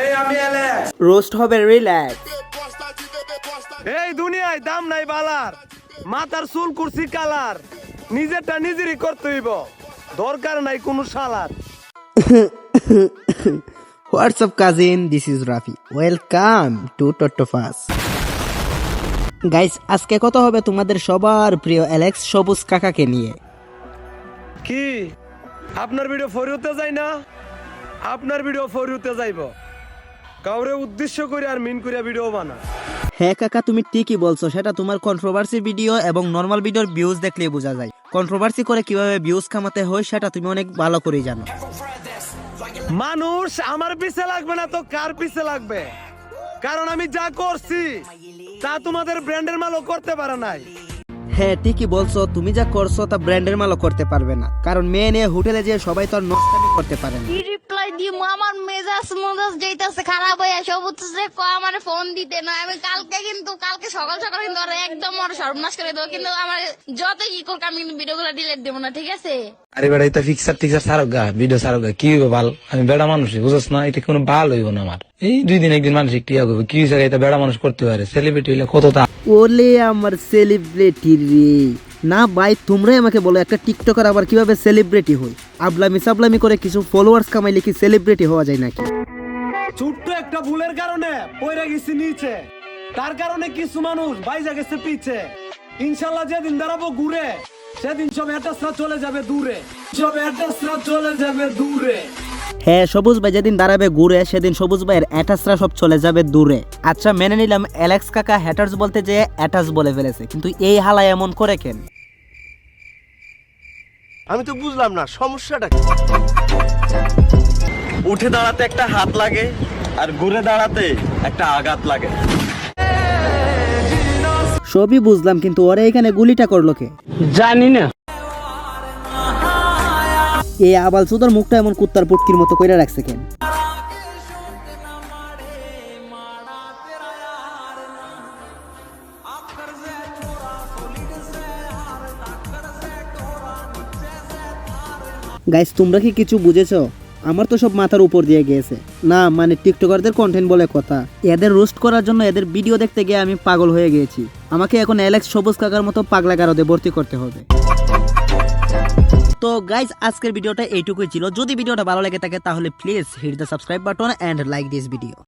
এই আমি Alex roast হবে রিল্যাক্স এই দুনিয়ায় দাম নাই বালার। মাথার চুল কুরসি কালার। নিজেরটা নিজেরই করতে হইব। দরকার নাই কোনো সালার WhatsApp cousin this is Rafi welcome to টট্টোফাস guys আজকে কত হবে তোমাদের সবার প্রিয় অ্যালেক্স সবুজ কাকাকে নিয়ে। কি? আপনার ভিডিও ফরিউতে যাই না? আপনার ভিডিও ফরিউতে যাইব। কাউরে উদ্দেশ্য করে আর মিন করে ভিডিও বানা। হ্যাঁ কাকা তুমি ঠিকই বলছো সেটা তোমার কন্ট্রোভার্সি ভিডিও এবং নর্মাল ভিডিওর ভিউজ দেখলে বোঝা যায়। কন্ট্রোভার্সি করে কীভাবে ভিউজ কামাতে হয় সেটা তুমি অনেক ভালো করেই জানো। মানুষ আমার পিছে লাগবে না তো কার পিছে লাগবে? কারণ আমি যা করছি তা তোমাদের ব্র্যান্ডের মালও করতে পারে নাই। হ্যাঁ ঠিকই বলছো তুমি যা করছ তা ব্র্যান্ডের মালও করতে পারবে না। কারণ মেয়ে নিয়ে হোটেলে যেয়ে সবাই তো আর নষ্টামি করতে পারে না। কি আমার মেজাজ মেজাজ যেইতাছে খারাপ হয়ে সবুজ ক আমার ফোন দিতে না। আমি কালকে কিন্তু কালকে সকাল সকাল কিন্তু একদম ওর সর্বনাশ করে দেবো কিন্তু আমার যত কি করক আমি কিন্তু ভিডিও গুলো ডিলেট দেবো না ঠিক আছে? আরে বেড়া এটা ফিক্সার টিক্সার সারক গা ভিডিও সারক গা কি হইব ভালো আমি বেড়া মানুষ বুঝছ না? এটা কোনো ভালো হইব না আমার। এই দুই দিন একদিন মানুষ টিয়া করবে। কি এটা বেড়া মানুষ করতে পারে? সেলিব্রিটি হইলে কত তা ওলে আমার সেলিব্রিটি রে। না ভাই তোমরাই আমাকে বলো একটা টিকটকার আবার কীভাবে সেলিব্রিটি হই আবলামি সাবলামি করে কিছু ফলোয়ার্স কামাইলে কি সেলিব্রিটি হওয়া যায় নাকি? ছোট্ট একটা ভুলের কারণে পড়ে গেছি নিচে। তার কারণে কিছু মানুষ বাইজা গেছে পিছে। ইনশাল্লাহ যেদিন দাঁড়াবো ঘুরে সেদিন সব অ্যাটাচরা চলে যাবে দূরে। সব অ্যাটাচরা চলে যাবে দূরে। হ্যাঁ সবুজ ভাই যেদিন দাঁড়াবে ঘুরে সেদিন সবুজ ভাইয়ের অ্যাটাচরা সব চলে যাবে দূরে। আচ্ছা মেনে নিলাম অ্যালেক্স কাকা হ্যাটার্স বলতে যে অ্যাটাচ বলে ফেলেছে কিন্তু এই হালা এমন করে কেন? আমি তো বুঝলাম না সমস্যাটা কি? উঠে দাঁড়াতে একটা হাত লাগে আর ঘুরে দাঁড়াতে একটা আঘাত লাগে। সবই বুঝলাম কিন্তু ওরা এখানে গুলিটা করল কে? জানি না। এই আবাল সুদার মুখটা এমন কুত্তার পুটকির মতো কইরা রাখছে কেন? গাইস তোমরা কি কিছু বুঝেছ? আমার তো সব মাথার উপর দিয়ে গিয়েছে। না মানে টিকটকারদের কন্টেন্ট বলে কথা। এদের রোস্ট করার জন্য এদের ভিডিও দেখতে গিয়ে আমি পাগল হয়ে গিয়েছি। আমাকে এখন অ্যালেক্স সবুজ কাকার মতো পাগলা গারদে ভর্তি করতে হবে। তো গাইজ আজকের ভিডিওটা এইটুকুই ছিল। যদি ভিডিওটা ভালো লাগে থাকে, তাহলে please hit the subscribe button and like this video